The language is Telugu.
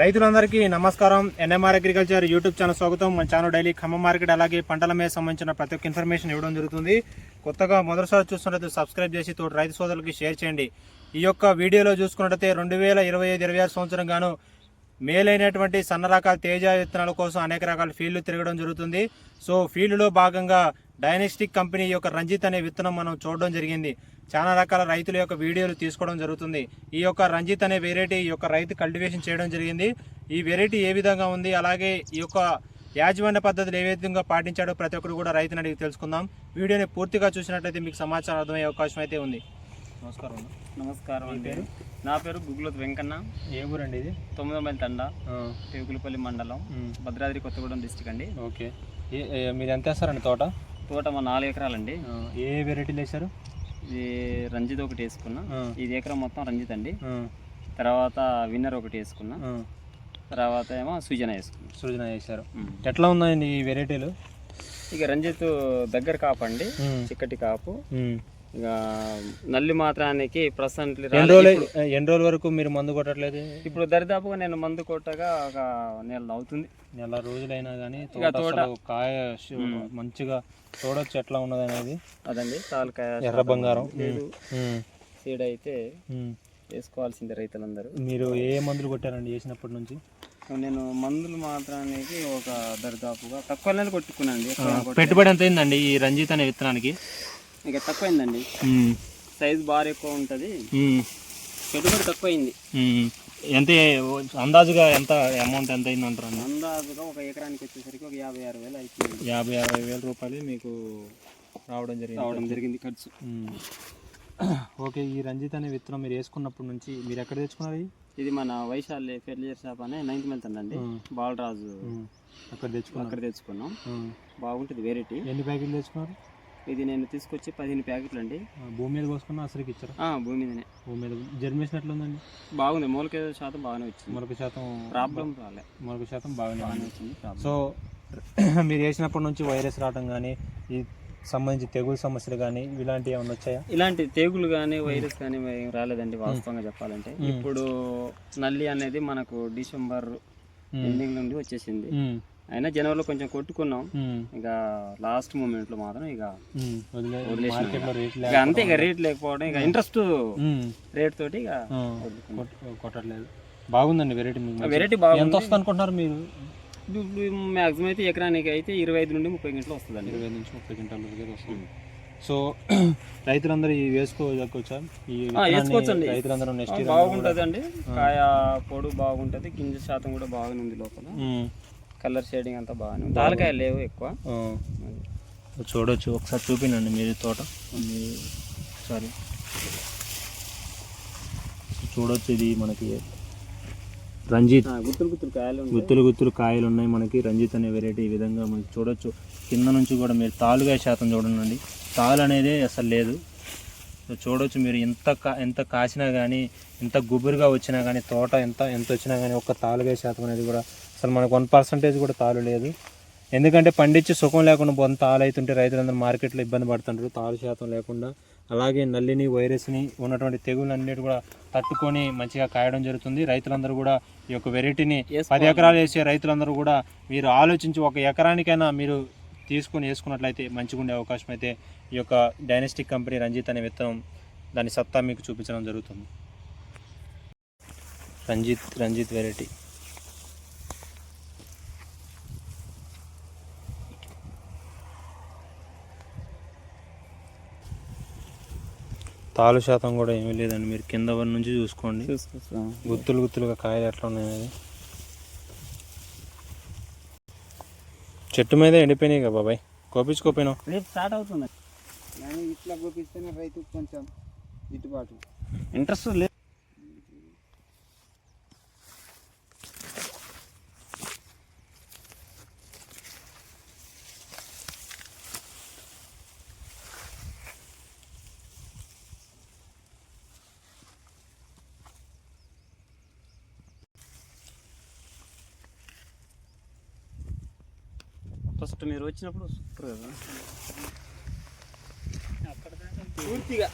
రైతులందరికీ నమస్కారం. ఎన్ఎంఆర్ అగ్రికల్చర్ యూట్యూబ్ ఛానల్ స్వాగతం. మన ఛానల్ డైలీ ఖమ్మం మార్కెట్ అలాగే పంటల మీద సంబంధించిన ప్రతి ఒక్క ఇన్ఫర్మేషన్ ఇవ్వడం జరుగుతుంది. కొత్తగా మొదటిసారి చూస్తున్నట్టు సబ్స్క్రైబ్ చేసి తోటి రైతు సోదరులకి షేర్ చేయండి. ఈ యొక్క వీడియోలో చూసుకున్నట్టయితే రెండు వేల ఇరవై ఐదు ఇరవై ఆరు సంవత్సరం గాను మేలైనటువంటి సన్న రకాల తేజ విత్తనాల కోసం అనేక రకాల ఫీల్డ్లు తిరగడం జరుగుతుంది. సో ఫీల్డ్లో భాగంగా డైనెస్టిక్ కంపెనీ యొక్క రంజిత్ అనే విత్తనం మనం చూడడం జరిగింది. చాలా రకాల రైతుల యొక్క వీడియోలు తీసుకోవడం జరుగుతుంది. ఈ యొక్క రంజిత్ అనే వెరైటీ ఈ యొక్క రైతు కల్టివేషన్ చేయడం జరిగింది. ఈ వెరైటీ ఏ విధంగా ఉంది? అలాగే ఈ యొక్క యాజమాన్య పద్ధతులు ఏ విధంగా పాటించాడో ప్రతి ఒక్కరు కూడా రైతుని అడిగి తెలుసుకుందాం. వీడియోని పూర్తిగా చూసినట్లయితే మీకు సమాచారం అర్థమయ్యే అవకాశం అయితే ఉంది. నమస్కారం. నమస్కారం అండి. పేరు? నా పేరు గుగ్గులత్ వెంకన్న. ఏ ఊరండి ఇది? తొమ్మిది మైల్ తండ టేకులపల్లి మండలం భద్రాద్రి కొత్తగూడెం డిస్టిక్ అండి. ఓకే. మీరు ఎంత వేస్తారండి తోట? తోట మా నాలుగు ఎకరాలండి. ఏ వెరైటీలు వేశారు? ఇది రంజిత్ ఒకటి వేసుకున్నా. ఇది ఎకరం మొత్తం రంజిత్ అండి. తర్వాత విన్నర్ ఒకటి వేసుకున్నా. తర్వాత ఏమో సృజన వేసుకున్నా. సృజన వేశారు. ఎట్లా ఉన్నాయండి ఈ వెరైటీలు? ఇక రంజిత్ దగ్గర కాపు అండి. చిక్కటి కాపు. ఇక నల్లి మాత్రానికి ప్రస్తుతానికి ఎన్ని. రోజులు ఎన్ని రోజుల వరకు మీరు మందు కొట్టట్లేదు? ఇప్పుడు దరిదాపుగా నేను మందు కొట్టగా ఒక నెల అవుతుంది. నెల రోజులైనా కానీ తోట కాయ మంచిగా చూడొచ్చు ఎట్లా ఉన్నది అనేది అదండి తాలకాయ ఎర్ర బంగారం. సీడ్ అయితే. వేసుకోవాల్సిందే రైతులందరూ. మీరు ఏ మందులు కొట్టారండి వేసినప్పటి నుంచి? నేను మందులు మాత్రానికి ఒక దరిదాపుగా తక్కువ నెలలు కొట్టుకున్నాండి ఎక్కువ కొట్ట- పెట్టుబడి ఎంత అయిందండి ఈ రంజిత్ అనే విత్తనానికి? ఇక తక్కువైందండి. సైజ్ బాగా ఎక్కువ ఉంటుంది. పెట్టుబడి తక్కువైంది. ఎంత అందాజుగా ఎంత అమౌంట్ ఎంత అయింది అంటారు అందాజుగా ఒక ఎకరానికి వచ్చేసరికి ఒక యాభై ఆరు వేలు అయిపోయింది. యాభై అరవై వేల రూపాయలు మీకు రావడం జరిగింది. రావడం జరిగింది ఖర్చు. ఓకే ఈ రంజిత్ అనే విత్తనం మీరు వేసుకున్నప్పటి నుంచి మీరు ఎక్కడ తెచ్చుకున్నారు ఇది? మన వైశాల్య ఫెర్టిలైజర్ షాప్ అనే నైన్త్ వెళ్తుందండి మ్మ్. బాలరాజు. అక్కడ తెచ్చుకున్నారు. అక్కడ తెచ్చుకున్నాం. బాగుంటుంది వెరైటీ. ఎన్ని ప్యాకెట్లు తెచ్చుకున్నారు? ఇది నేను తీసుకొచ్చి పదిహేను ప్యాకెట్లు అండి. భూమి మీద పోసుకున్న అసలుకి ఇచ్చారు? ఆ, భూమి మీదనే. భూమి మీద. జర్మినేషన్ ఎట్లా ఉందండి బాగుంది. మూలక శాతం బాగానే వచ్చింది. మొలక శాతం ప్రాబ్లం రాలే. మొలక శాతం బాగానే వచ్చింది సో మీరు వేసినప్పటి నుంచి వైరస్ రావడం కానీ ఈ సంబంధించి తెగులు సమస్యలు కానీ ఇలాంటివి ఏమైనా వచ్చాయా? ఇలాంటి తెగులు కానీ వైరస్ కానీ ఏం రాలేదండి వాస్తవంగా చెప్పాలంటే. ఇప్పుడు నల్లి అనేది మనకు డిసెంబర్ ఎండింగ్ నుండి వచ్చేసింది. అయినా జనవరిలో కొంచెం కొట్టుకున్నాం. ఇక లాస్ట్ మూమెంట్లో మాత్రం ఇక అంతే ఇక రేట్ లేకపోవడం ఇక ఇంట్రెస్ట్. రేట్ తోటి ఇక కొట్టట్లేదు. బాగుందండి వెరైటీ. వెరైటీ ఎంత బాగుంది. వస్తుంది అనుకుంటున్నారు మీరు? మ్యాక్సిమం అయితే ఎకరానికి అయితే ఇరవై ఐదు నుండి ముప్పై గంటలు వస్తుందండి. ఇరవై నుంచి ముప్పై అయితే వస్తుంది. సో రైతులందరూ ఈ వేసుకోవచ్చా వేసుకోవచ్చండి. రైతులందరూ నెక్స్ట్ బాగుంటుంది అండి కాయ పొడు బాగుంటుంది గింజ శాతం కూడా బాగానే ఉంది లోపల. కలర్ షేడింగ్ అంతా బాగానే ఉంది. తాలకాయలు లేవు ఎక్కువ. చూడొచ్చు ఒకసారి చూపినండి మీరు తోట. సారీ. చూడొచ్చు ఇది మనకి రంజిత్. గుత్తులు గుత్తులు కాయలు. గుత్తులు గుత్తులు కాయలు ఉన్నాయి మనకి. రంజిత్ అనే వెరైటీ ఈ విధంగా మనకి చూడొచ్చు. కింద నుంచి కూడా మీరు తాలుగా శాతం చూడండి. తాలు అనేది అసలు లేదు. సో చూడొచ్చు మీరు ఎంత కా ఎంత కాసినా కానీ ఎంత గుబురుగా వచ్చినా కానీ తోట ఎంత ఎంత వచ్చినా కానీ ఒక్క తాలుగా శాతం అనేది కూడా అసలు మనకు వన్ పర్సంటేజ్ కూడా తాలు లేదు. ఎందుకంటే పండించి సుఖం లేకుండా బొంత తాలు అవుతుంటే రైతులందరూ మార్కెట్లో ఇబ్బంది పడుతుంటారు తాలు శాతం లేకుండా. అలాగే నల్లిని వైరస్ని ఉన్నటువంటి తెగులన్నిటి కూడా తట్టుకొని మంచిగా కాయడం జరుగుతుంది. రైతులందరూ కూడా ఈ యొక్క వెరైటీని పది ఎకరాలు వేసే రైతులందరూ కూడా మీరు ఆలోచించి ఒక ఎకరానికైనా మీరు తీసుకొని వేసుకున్నట్లయితే మంచిగా ఉండే అవకాశం అయితే ఈ యొక్క డైనెస్టిక్ కంపెనీ రంజిత్ అనే విత్తనం దాని సత్తా మీకు చూపించడం జరుగుతుంది. రంజిత్ రంజిత్ వెరైటీ. తాలు శాతం కూడా ఏమీ లేదండి. మీరు కింద నుంచి చూసుకోండి. గుత్తులు గుత్తులుగా కాయలు ఎట్లా ఉన్నాయి చెట్టు మీద ఎండిపోయినాయి కదా బాబాయ్. కోపించుకోపోయినావు రేపు స్టార్ట్ అవుతుంది. ఇట్లా కోపిస్తేనే రైతుకు కొంచెం గిట్టుబాటు ఇంట్రెస్ట్ లేదు. ఫస్ట్ మీరు వచ్చినప్పుడు సూపర్ కదా. పూర్తిగా